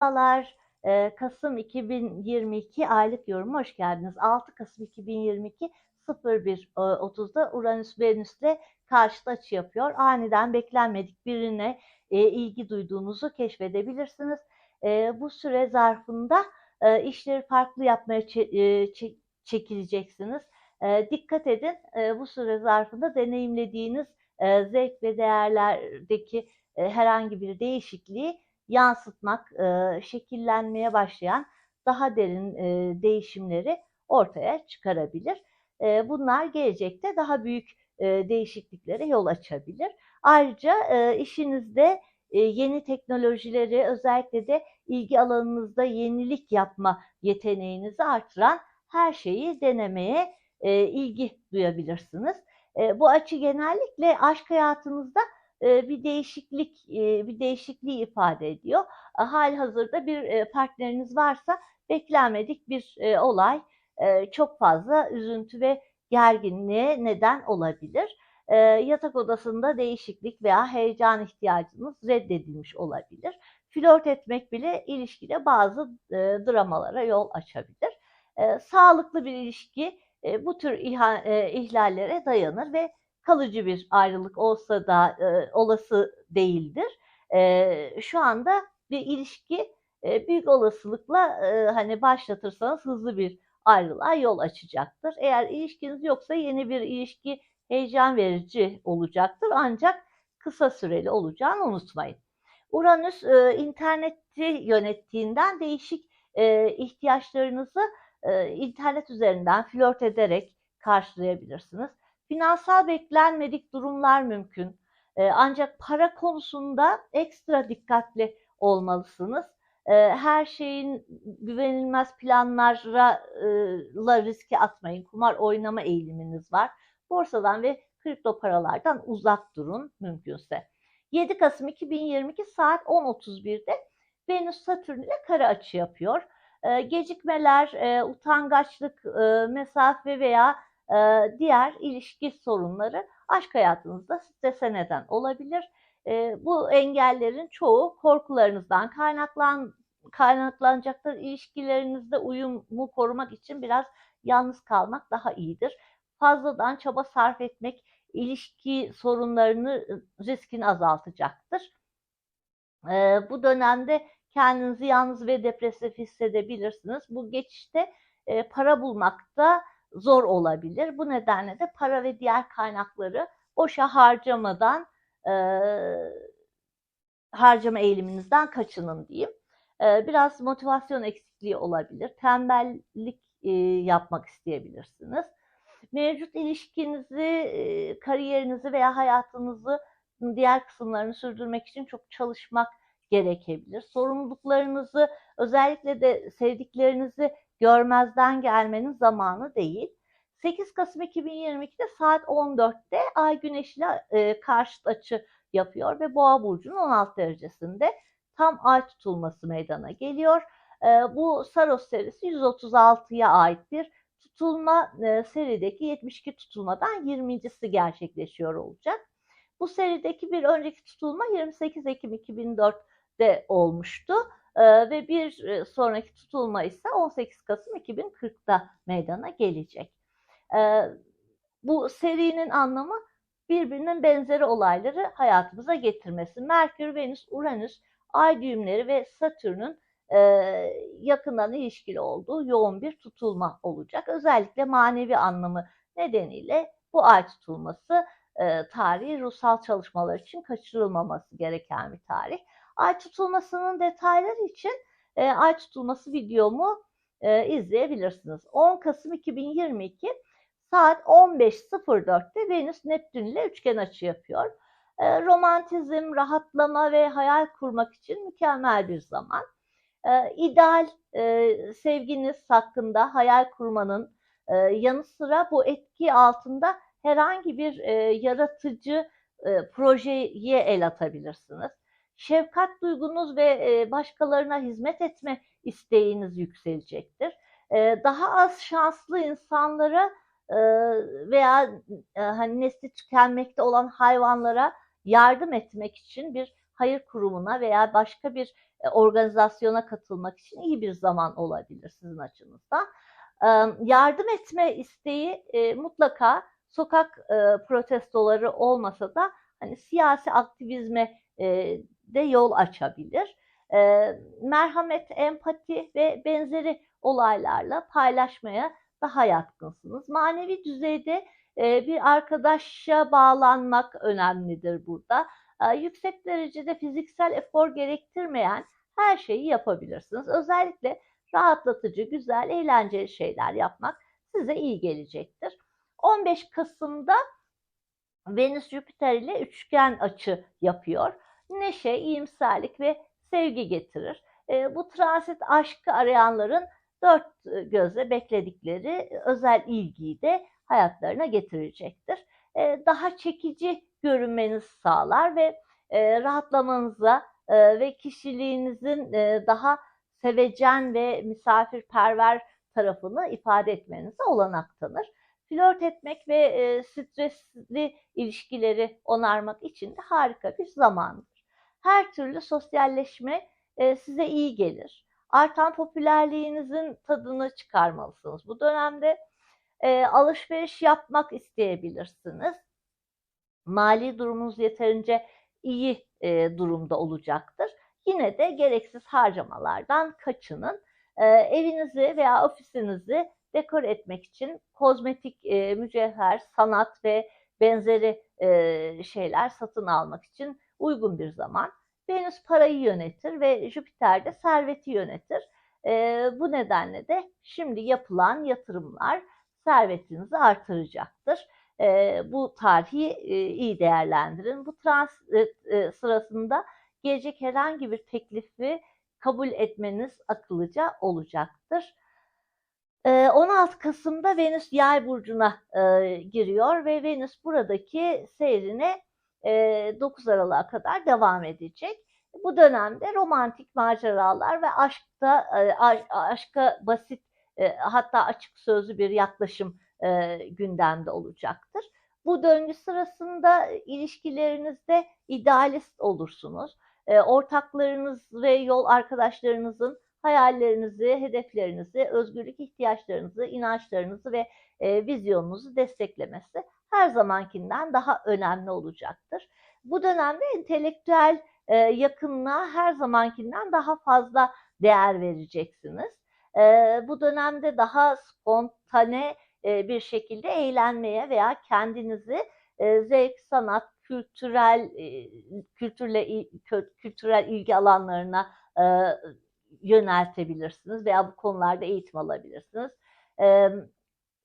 Merhabalar, eee, Kasım 2022 aylık yoruma hoş geldiniz. 6 Kasım 2022 01.30'da Uranüs Venüs'le karşıt açı yapıyor. Aniden beklenmedik birine e, ilgi duyduğunuzu keşfedebilirsiniz. E, bu süre zarfında e, işleri farklı yapmaya e, çekileceksiniz. E, dikkat edin e, bu süre zarfında deneyimlediğiniz e, zevk ve değerlerdeki e, herhangi bir değişikliği yansıtmak, e, şekillenmeye başlayan daha derin e, değişimleri ortaya çıkarabilir. E, bunlar gelecekte daha büyük e, değişikliklere yol açabilir. Ayrıca e, işinizde e, yeni teknolojileri özellikle de ilgi alanınızda yenilik yapma yeteneğinizi artıran her şeyi denemeye e, ilgi duyabilirsiniz. E, bu açı genellikle aşk hayatınızda e, bir değişiklik e, bir değişikliği ifade ediyor. E, hal hazırda bir partneriniz varsa beklenmedik bir olay çok fazla üzüntü ve gerginliğe neden olabilir. Yatak odasında değişiklik veya heyecan ihtiyacınız reddedilmiş olabilir. Flört etmek bile ilişkide bazı dramalara yol açabilir. Sağlıklı bir ilişki bu tür ihlallere dayanır ve kalıcı bir ayrılık olsa da e, olası değildir. E, şu anda bir ilişki e, büyük olasılıkla e, hani başlatırsanız hızlı bir ayrılığa yol açacaktır. Eğer ilişkiniz yoksa yeni bir ilişki heyecan verici olacaktır ancak kısa süreli olacağını unutmayın. Uranüs e, interneti yönettiğinden değişik e, ihtiyaçlarınızı e, internet üzerinden flört ederek karşılayabilirsiniz. Finansal beklenmedik durumlar mümkün. E, ancak para konusunda ekstra dikkatli olmalısınız. E, her şeyin güvenilmez planlara e, riske atmayın. Kumar oynama eğiliminiz var. Borsadan ve kripto paralardan uzak durun mümkünse. 7 Kasım 2022 saat 10.31'de Venüs Satürn ile kare açı yapıyor. E, gecikmeler, e, utangaçlık, e, mesafe veya ee, diğer ilişki sorunları aşk hayatınızda strese neden olabilir. Ee, bu engellerin çoğu korkularınızdan kaynaklan kaynaklanacaktır. İlişkilerinizde uyumu korumak için biraz yalnız kalmak daha iyidir. Fazladan çaba sarf etmek ilişki sorunlarını riskini azaltacaktır. Ee, bu dönemde kendinizi yalnız ve depresif hissedebilirsiniz. Bu geçişte e, para bulmakta zor olabilir. Bu nedenle de para ve diğer kaynakları boşa harcamadan e, harcama eğiliminizden kaçının diyeyim. E, biraz motivasyon eksikliği olabilir. Tembellik e, yapmak isteyebilirsiniz. Mevcut ilişkinizi, e, kariyerinizi veya hayatınızı diğer kısımlarını sürdürmek için çok çalışmak gerekebilir. Sorumluluklarınızı özellikle de sevdiklerinizi görmezden gelmenin zamanı değil. 8 Kasım 2022'de saat 14'te Ay Güneş ile e, karşıt açı yapıyor ve Boğa burcunun 16 derecesinde tam ay tutulması meydana geliyor. E, bu Saros serisi 136'ya ait bir tutulma e, serideki 72 tutulmadan 20.si gerçekleşiyor olacak. Bu serideki bir önceki tutulma 28 Ekim 2004'de olmuştu. Ee, ve bir e, sonraki tutulma ise 18 Kasım 2040'da meydana gelecek. Ee, bu serinin anlamı birbirinin benzeri olayları hayatımıza getirmesi. Merkür, Venüs, Uranüs, Ay düğümleri ve Satürn'ün e, yakından ilişkili olduğu yoğun bir tutulma olacak. Özellikle manevi anlamı nedeniyle bu ay tutulması e, tarihi ruhsal çalışmalar için kaçırılmaması gereken bir tarih. Ay tutulmasının detayları için e, ay tutulması videomu e, izleyebilirsiniz. 10 Kasım 2022 saat 15.04'te Venüs Neptün ile üçgen açı yapıyor. E, romantizm, rahatlama ve hayal kurmak için mükemmel bir zaman. E, ideal e, sevginiz hakkında hayal kurmanın e, yanı sıra bu etki altında herhangi bir e, yaratıcı e, projeye el atabilirsiniz şefkat duygunuz ve başkalarına hizmet etme isteğiniz yükselecektir. Daha az şanslı insanlara veya hani nesli tükenmekte olan hayvanlara yardım etmek için bir hayır kurumuna veya başka bir e, organizasyona katılmak için iyi bir zaman olabilir sizin açınızdan. E, yardım etme isteği e, mutlaka sokak e, protestoları olmasa da hani siyasi aktivizme e, de yol açabilir. E, merhamet, empati ve benzeri olaylarla paylaşmaya daha yatkınsınız. Manevi düzeyde e, bir arkadaşa bağlanmak önemlidir burada. E, yüksek derecede fiziksel efor gerektirmeyen her şeyi yapabilirsiniz. Özellikle rahatlatıcı, güzel, eğlenceli şeyler yapmak size iyi gelecektir. 15 Kasım'da Venüs Jüpiter ile üçgen açı yapıyor. Neşe, iyimserlik ve sevgi getirir. E, bu transit aşkı arayanların dört gözle bekledikleri özel ilgiyi de hayatlarına getirecektir. E, daha çekici görünmenizi sağlar ve e, rahatlamanıza e, ve kişiliğinizin e, daha sevecen ve misafirperver tarafını ifade etmenize olanak tanır. Flört etmek ve e, stresli ilişkileri onarmak için de harika bir zamandır. Her türlü sosyalleşme e, size iyi gelir. Artan popülerliğinizin tadını çıkarmalısınız. Bu dönemde e, alışveriş yapmak isteyebilirsiniz. Mali durumunuz yeterince iyi e, durumda olacaktır. Yine de gereksiz harcamalardan kaçının. E, evinizi veya ofisinizi dekor etmek için kozmetik, e, mücevher, sanat ve benzeri e, şeyler satın almak için uygun bir zaman. Venüs parayı yönetir ve Jüpiter de serveti yönetir. E, bu nedenle de şimdi yapılan yatırımlar servetinizi artıracaktır. E, bu tarihi e, iyi değerlendirin. Bu transit e, sırasında gelecek herhangi bir teklifi kabul etmeniz akıllıca olacaktır. 16 Kasım'da Venüs Yay burcuna e, giriyor ve Venüs buradaki seyrine e, 9 Aralık'a kadar devam edecek. Bu dönemde romantik maceralar ve aşkta e, aşka basit e, hatta açık sözlü bir yaklaşım e, gündemde olacaktır. Bu döngü sırasında ilişkilerinizde idealist olursunuz. E, ortaklarınız ve yol arkadaşlarınızın hayallerinizi, hedeflerinizi, özgürlük ihtiyaçlarınızı, inançlarınızı ve e, vizyonunuzu desteklemesi her zamankinden daha önemli olacaktır. Bu dönemde entelektüel e, yakınlığa her zamankinden daha fazla değer vereceksiniz. E, bu dönemde daha spontane e, bir şekilde eğlenmeye veya kendinizi e, zevk, sanat, kültürel e, kültürle kültürel ilgi alanlarına e, yöneltebilirsiniz veya bu konularda eğitim alabilirsiniz. E,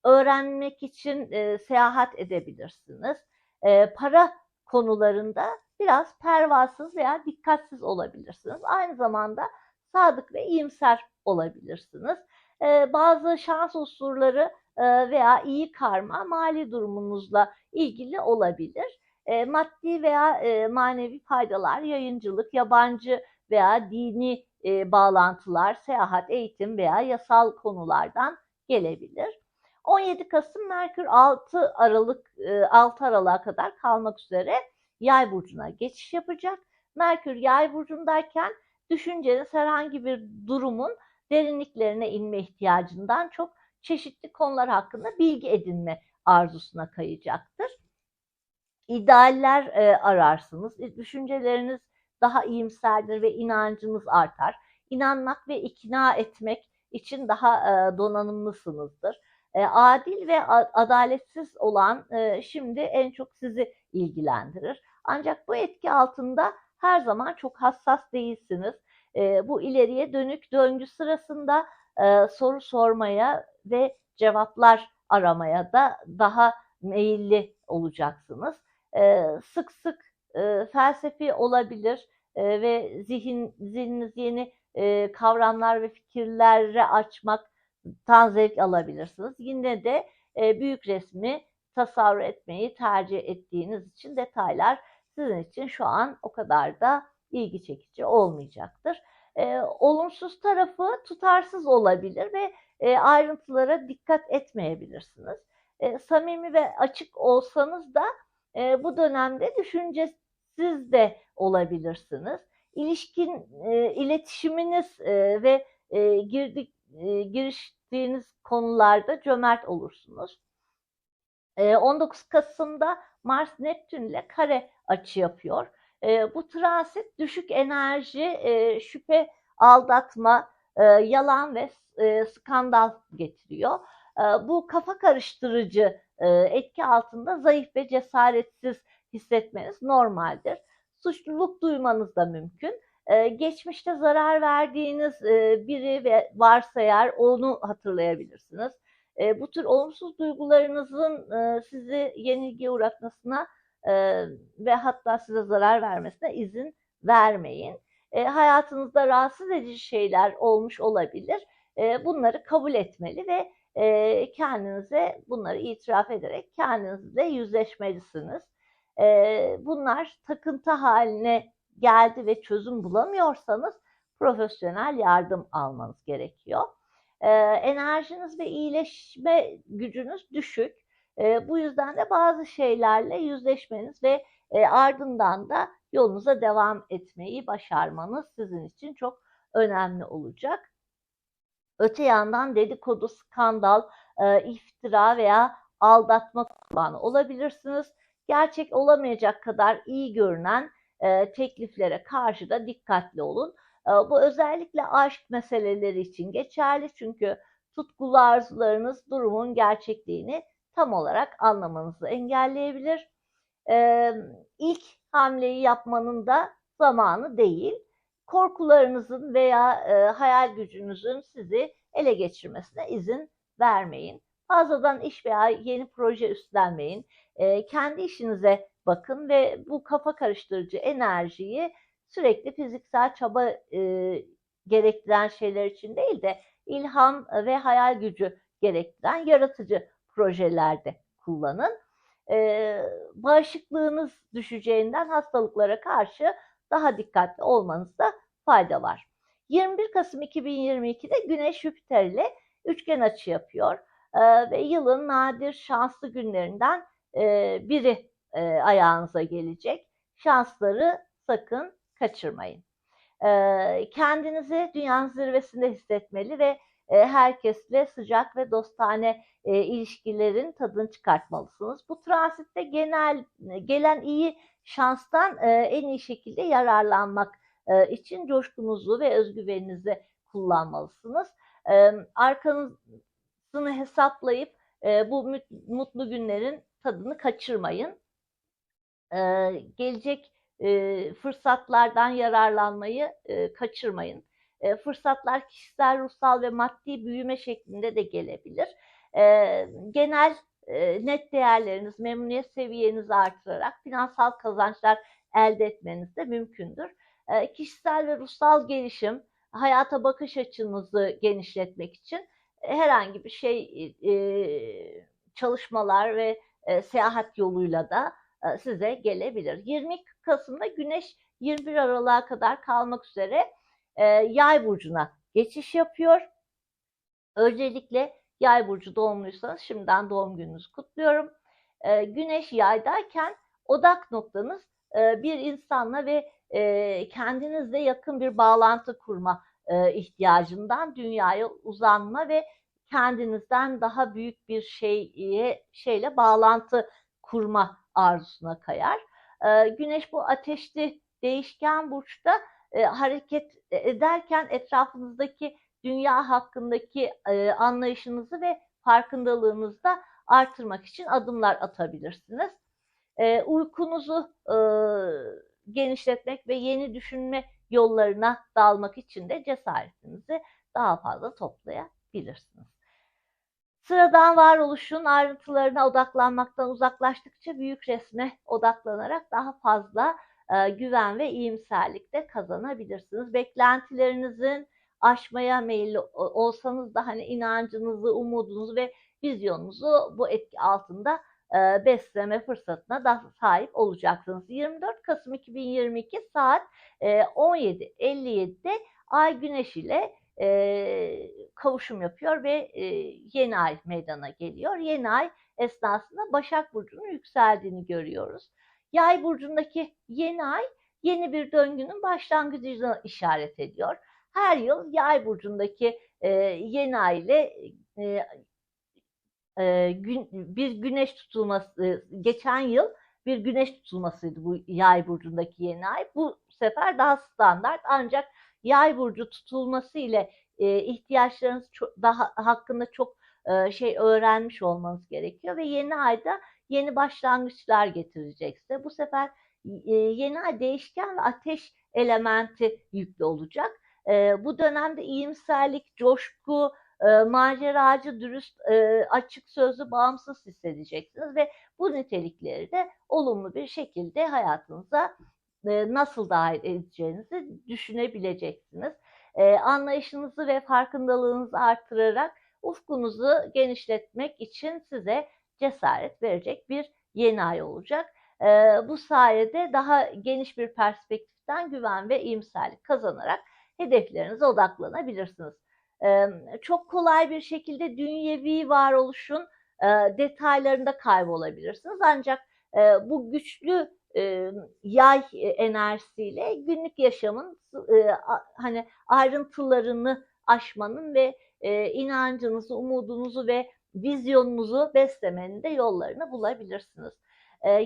öğrenmek için e, seyahat edebilirsiniz. E, para konularında biraz pervasız veya dikkatsiz olabilirsiniz. Aynı zamanda sadık ve iyimser olabilirsiniz. E, bazı şans unsurları e, veya iyi karma mali durumunuzla ilgili olabilir. E, maddi veya e, manevi faydalar, yayıncılık, yabancı veya dini e, bağlantılar, seyahat, eğitim veya yasal konulardan gelebilir. 17 Kasım Merkür 6 Aralık 6 Aralık'a kadar kalmak üzere Yay burcuna geçiş yapacak. Merkür Yay burcundayken düşünceniz herhangi bir durumun derinliklerine inme ihtiyacından çok çeşitli konular hakkında bilgi edinme arzusuna kayacaktır. İdealler e, ararsınız. Düşünceleriniz daha iyimserdir ve inancınız artar. İnanmak ve ikna etmek için daha e, donanımlısınızdır. E, adil ve adaletsiz olan e, şimdi en çok sizi ilgilendirir. Ancak bu etki altında her zaman çok hassas değilsiniz. E, bu ileriye dönük döngü sırasında soru sormaya ve cevaplar aramaya da daha meyilli olacaksınız. Sık sık felsefi olabilir ve zihin zihniniz yeni kavramlar ve fikirlere açmak tan zevk alabilirsiniz. Yine de e, büyük resmi tasavvur etmeyi tercih ettiğiniz için detaylar sizin için şu an o kadar da ilgi çekici olmayacaktır. E, olumsuz tarafı tutarsız olabilir ve e, ayrıntılara dikkat etmeyebilirsiniz. E, samimi ve açık olsanız da e, bu dönemde düşüncesiz de olabilirsiniz. ilişkin e, iletişiminiz e, ve e, girdik e, giriştiğiniz konularda cömert olursunuz. E, 19 Kasım'da Mars Neptün ile kare açı yapıyor. E, bu transit düşük enerji, e, şüphe, aldatma, e, yalan ve e, skandal getiriyor. E, bu kafa karıştırıcı e, etki altında zayıf ve cesaretsiz hissetmeniz normaldir. Suçluluk duymanız da mümkün. Ee, geçmişte zarar verdiğiniz e, biri ve varsa eğer onu hatırlayabilirsiniz. E, bu tür olumsuz duygularınızın e, sizi yenilgiye uğratmasına ve hatta size zarar vermesine izin vermeyin. hayatınızda rahatsız edici şeyler olmuş olabilir. bunları kabul etmeli ve kendinize bunları itiraf ederek kendinizle yüzleşmelisiniz. bunlar takıntı haline geldi ve çözüm bulamıyorsanız profesyonel yardım almanız gerekiyor. Ee, enerjiniz ve iyileşme gücünüz düşük. Ee, bu yüzden de bazı şeylerle yüzleşmeniz ve e, ardından da yolunuza devam etmeyi başarmanız sizin için çok önemli olacak. Öte yandan dedikodu, skandal, e, iftira veya aldatma kurbanı olabilirsiniz. Gerçek olamayacak kadar iyi görünen e, tekliflere karşı da dikkatli olun. E, bu özellikle aşk meseleleri için geçerli çünkü tutkulu arzularınız durumun gerçekliğini tam olarak anlamanızı engelleyebilir. E, ilk hamleyi yapmanın da zamanı değil. Korkularınızın veya e, hayal gücünüzün sizi ele geçirmesine izin vermeyin. Fazladan iş veya yeni proje üstlenmeyin. Kendi işinize bakın ve bu kafa karıştırıcı enerjiyi sürekli fiziksel çaba e, gerektiren şeyler için değil de ilham ve hayal gücü gerektiren yaratıcı projelerde kullanın. E, bağışıklığınız düşeceğinden hastalıklara karşı daha dikkatli olmanızda fayda var. 21 Kasım 2022'de Güneş Jüpiter ile üçgen açı yapıyor e, ve yılın nadir şanslı günlerinden e, biri e, ayağınıza gelecek. Şansları sakın kaçırmayın. E, kendinizi dünyanın zirvesinde hissetmeli ve e, herkesle sıcak ve dostane e, ilişkilerin tadını çıkartmalısınız. Bu transitte genel gelen iyi şanstan e, en iyi şekilde yararlanmak e, için coşkunuzu ve özgüveninizi kullanmalısınız. E, arkanızını hesaplayıp e, bu mutlu günlerin tadını kaçırmayın gelecek fırsatlardan yararlanmayı kaçırmayın. Fırsatlar kişisel, ruhsal ve maddi büyüme şeklinde de gelebilir. Genel net değerleriniz, memnuniyet seviyenizi artırarak finansal kazançlar elde etmeniz de mümkündür. Kişisel ve ruhsal gelişim, hayata bakış açınızı genişletmek için herhangi bir şey çalışmalar ve seyahat yoluyla da size gelebilir. 20 Kasım'da Güneş 21 Aralık'a kadar kalmak üzere e, Yay burcuna geçiş yapıyor. Özellikle Yay burcu doğumluysanız şimdiden doğum gününüzü kutluyorum. E, güneş Yay'dayken odak noktanız bir insanla ve kendinizle yakın bir bağlantı kurma ihtiyacından dünyaya uzanma ve kendinizden daha büyük bir şeye şeyle bağlantı kurma arzusuna kayar. E, güneş bu ateşli değişken burçta e, hareket ederken etrafınızdaki dünya hakkındaki e, anlayışınızı ve farkındalığınızı da artırmak için adımlar atabilirsiniz. E, uykunuzu e, genişletmek ve yeni düşünme yollarına dalmak için de cesaretinizi daha fazla toplayabilirsiniz. Sıradan varoluşun ayrıntılarına odaklanmaktan uzaklaştıkça büyük resme odaklanarak daha fazla e, güven ve iyimserlik de kazanabilirsiniz. Beklentilerinizin aşmaya meyilli olsanız da hani inancınızı, umudunuzu ve vizyonunuzu bu etki altında e, besleme fırsatına da sahip olacaksınız. 24 Kasım 2022 saat e, 17.57'de Ay Güneş ile e, kavuşum yapıyor ve e, yeni ay meydana geliyor. Yeni ay esnasında Başak Burcu'nun yükseldiğini görüyoruz. Yay burcundaki yeni ay yeni bir döngünün başlangıcını işaret ediyor. Her yıl yay burcundaki e, yeni ay ile e, e, gün, bir güneş tutulması, geçen yıl bir güneş tutulmasıydı bu yay burcundaki yeni ay. Bu sefer daha standart ancak yay burcu tutulması ile e, ihtiyaçlarınız çok, daha hakkında çok e, şey öğrenmiş olmanız gerekiyor ve yeni ayda yeni başlangıçlar getirecek size. Bu sefer e, yeni ay değişken ve ateş elementi yüklü olacak. E, bu dönemde iyimserlik, coşku, e, maceracı, dürüst, e, açık sözlü, bağımsız hissedeceksiniz ve bu nitelikleri de olumlu bir şekilde hayatınıza e, nasıl dahil edeceğinizi düşünebileceksiniz. E, anlayışınızı ve farkındalığınızı artırarak ufkunuzu genişletmek için size cesaret verecek bir yeni ay olacak. E, bu sayede daha geniş bir perspektiften güven ve iyimserlik kazanarak hedeflerinize odaklanabilirsiniz. Çok kolay bir şekilde dünyevi varoluşun detaylarında kaybolabilirsiniz. Ancak bu güçlü yay enerjisiyle günlük yaşamın hani ayrıntılarını aşmanın ve inancınızı, umudunuzu ve vizyonunuzu beslemenin de yollarını bulabilirsiniz.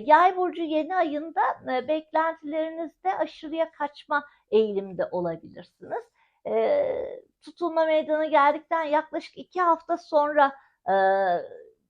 Yay burcu yeni ayında beklentilerinizde aşırıya kaçma eğilimde olabilirsiniz. Tutulma meydana geldikten yaklaşık iki hafta sonra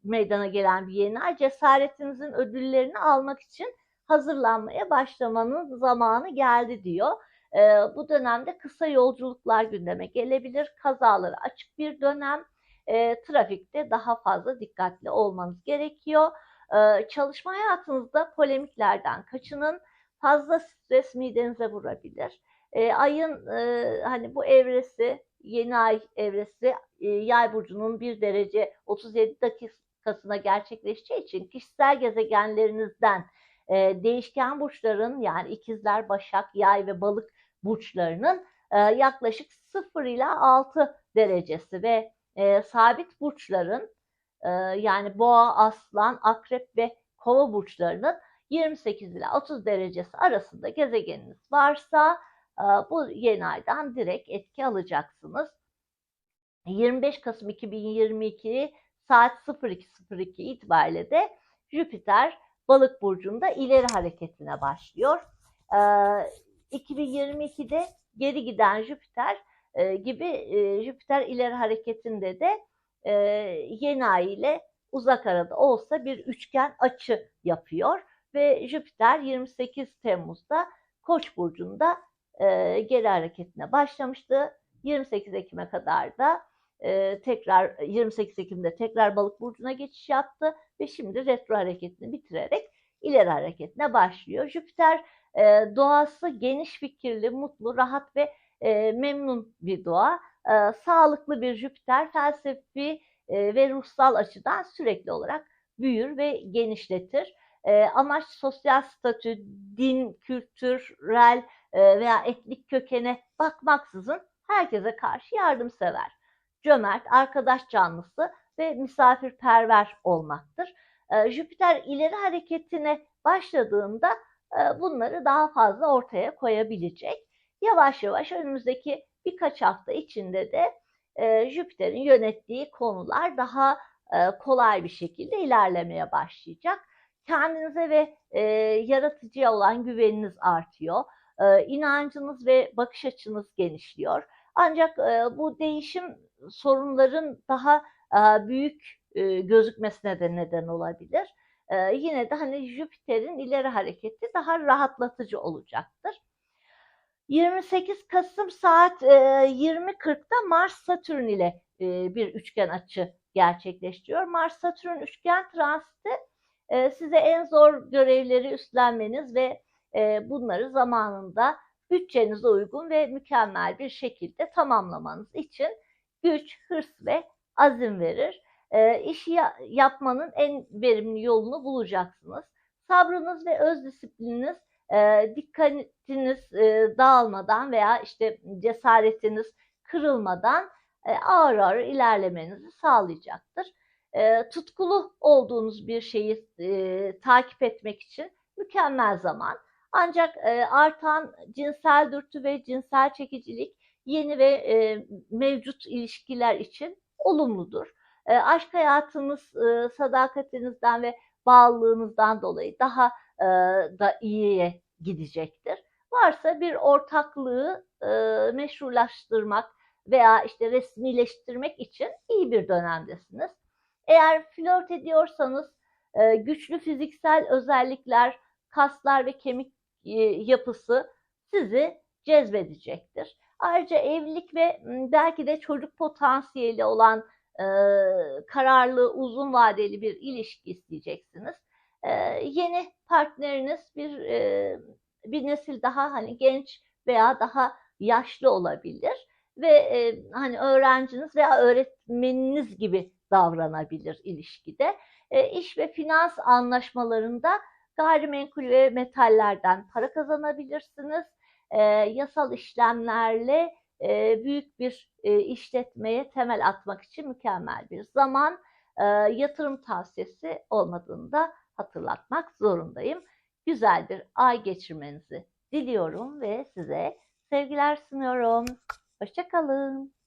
meydana gelen bir yeni ay cesaretinizin ödüllerini almak için hazırlanmaya başlamanın zamanı geldi diyor. E, bu dönemde kısa yolculuklar gündeme gelebilir. Kazaları açık bir dönem. E, trafikte daha fazla dikkatli olmanız gerekiyor. E, çalışma hayatınızda polemiklerden kaçının. Fazla stres midenize vurabilir. E, ayın e, hani bu evresi, yeni ay evresi e, yay burcunun bir derece 37 dakikasına gerçekleşeceği için kişisel gezegenlerinizden e, değişken burçların yani ikizler, başak, yay ve balık burçlarının e, yaklaşık 0 ila 6 derecesi ve e, sabit burçların e, yani boğa, aslan, akrep ve kova burçlarının 28 ila 30 derecesi arasında gezegeniniz varsa e, bu yeni aydan direkt etki alacaksınız. 25 Kasım 2022 saat 02.02 itibariyle de Jüpiter balık burcunda ileri hareketine başlıyor. E, 2022'de geri giden Jüpiter e, gibi e, Jüpiter ileri hareketinde de e, yeni ay ile uzak arada olsa bir üçgen açı yapıyor ve Jüpiter 28 Temmuz'da Koç burcunda e, geri hareketine başlamıştı. 28 Ekim'e kadar da e, tekrar 28 Ekim'de tekrar Balık burcuna geçiş yaptı ve şimdi retro hareketini bitirerek ileri hareketine başlıyor. Jüpiter e, doğası geniş fikirli, mutlu, rahat ve e, memnun bir doğa. E, sağlıklı bir Jüpiter felsefi e, ve ruhsal açıdan sürekli olarak büyür ve genişletir. E, amaç sosyal statü, din, kültürel e, veya etnik kökene bakmaksızın herkese karşı yardımsever, cömert, arkadaş canlısı ve misafirperver olmaktır. E, Jüpiter ileri hareketine başladığında e, bunları daha fazla ortaya koyabilecek. Yavaş yavaş önümüzdeki birkaç hafta içinde de e, Jüpiter'in yönettiği konular daha e, kolay bir şekilde ilerlemeye başlayacak. Kendinize ve e, yaratıcıya olan güveniniz artıyor. E, inancınız ve bakış açınız genişliyor. Ancak e, bu değişim sorunların daha e, büyük e, gözükmesine de neden olabilir. E, yine de hani Jüpiter'in ileri hareketi daha rahatlatıcı olacaktır. 28 Kasım saat 20.40'da Mars Satürn ile bir üçgen açı gerçekleştiriyor. Mars Satürn üçgen transiti size en zor görevleri üstlenmeniz ve bunları zamanında bütçenize uygun ve mükemmel bir şekilde tamamlamanız için güç, hırs ve azim verir. İşi yapmanın en verimli yolunu bulacaksınız. Sabrınız ve öz disiplininiz e, dikkatiniz e, dağılmadan veya işte cesaretiniz kırılmadan e, ağır ağır ilerlemenizi sağlayacaktır. E, tutkulu olduğunuz bir şeyi e, takip etmek için mükemmel zaman. Ancak e, artan cinsel dürtü ve cinsel çekicilik yeni ve e, mevcut ilişkiler için olumludur. E, aşk hayatınız e, sadakatinizden ve bağlılığınızdan dolayı daha e, da iyiye gidecektir. Varsa bir ortaklığı e, meşrulaştırmak veya işte resmileştirmek için iyi bir dönemdesiniz. Eğer flört ediyorsanız e, güçlü fiziksel özellikler, kaslar ve kemik yapısı sizi cezbedecektir. Ayrıca evlilik ve belki de çocuk potansiyeli olan e, kararlı, uzun vadeli bir ilişki isteyeceksiniz. E, yeni partneriniz bir e, bir nesil daha hani genç veya daha yaşlı olabilir ve e, hani öğrenciniz veya öğretmeniniz gibi davranabilir ilişkide. E, iş ve finans anlaşmalarında gayrimenkul ve metallerden para kazanabilirsiniz. E, yasal işlemlerle e, büyük bir e, işletmeye temel atmak için mükemmel bir zaman. E, yatırım tavsiyesi olmadığını da hatırlatmak zorundayım. Güzel bir ay geçirmenizi diliyorum ve size sevgiler sunuyorum. Hoşçakalın.